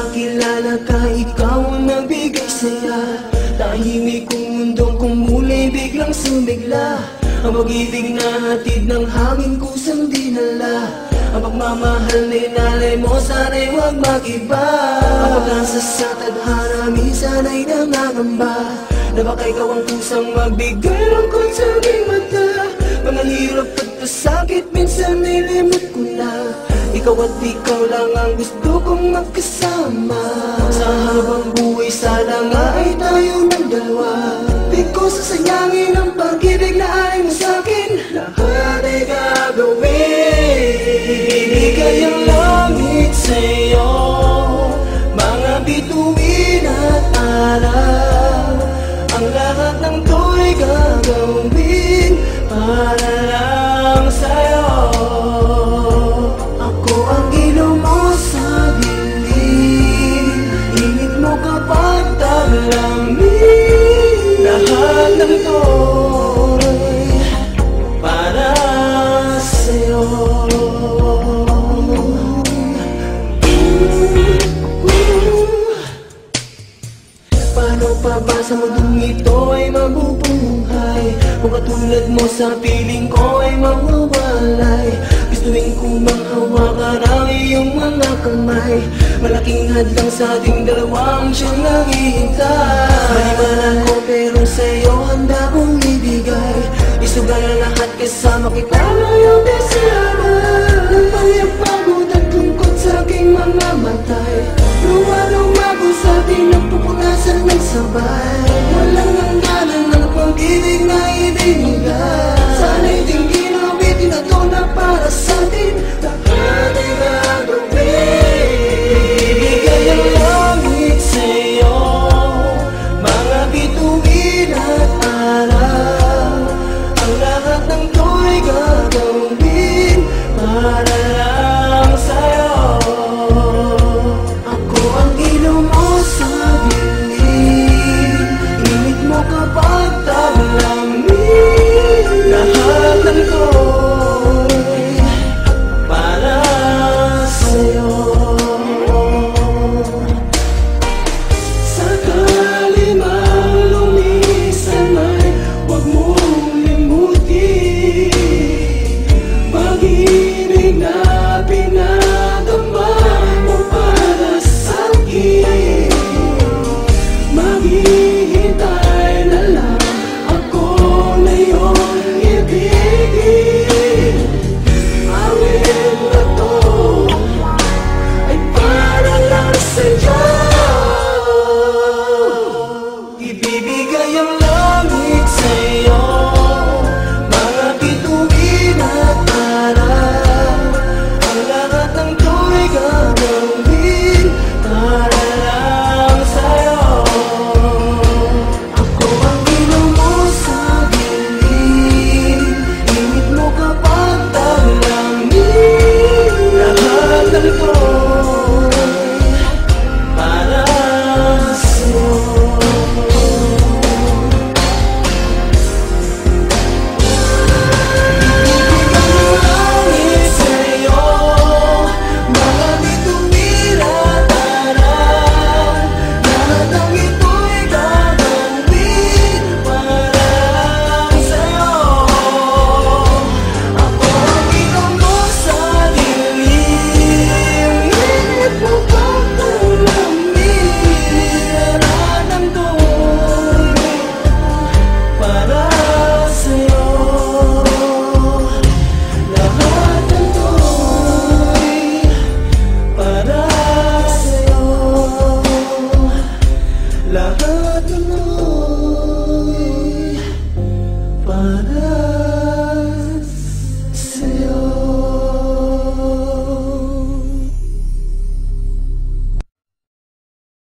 Makilala ka, ikaw ang nagbigay saya. Tahimik kong mundong kumulay, biglang sumigla. Ang pag-ibig na hatid ng hangin kusang dinala. Ang pagmamahal na inalay mo, sana'y huwag mag-iba. Ang pag-asa sa tadhana, minsan ay nangangamba. Na baka ikaw ang kusang magbigay lungkot sa aking mata. Mga hirap at pasakit, minsan nilimot ko na ikaw at ikaw lang ang gusto kong magkasama. Sa habang buhay sana nga ay tayo ng dalawa. Di ko sasayangin ang pag-ibig na ay mo sa'kin Lahat ay gagawin. Ibigay ang langit sa'yo. Mga bituin at araw Ang lahat ng to'y gagawin Para lang ng to'y para sa'yo. Paano pa ba sa mundong ito ay mabubuhay? Kung katulad mo sa piling ko ay mawawalay tuwing kumahawakan ang iyong mga kamay. Malaking hadlang sa ating dalawa ang siyang naghihintay. Maliman ako pero sa'yo handa kong ibigay. Isugay ang lahat kasama kita. Ngayon kasi aral Upang yung pagod at lungkot sa aking mamamatay. Luwa lumago sa ating napupunasan ng sabay.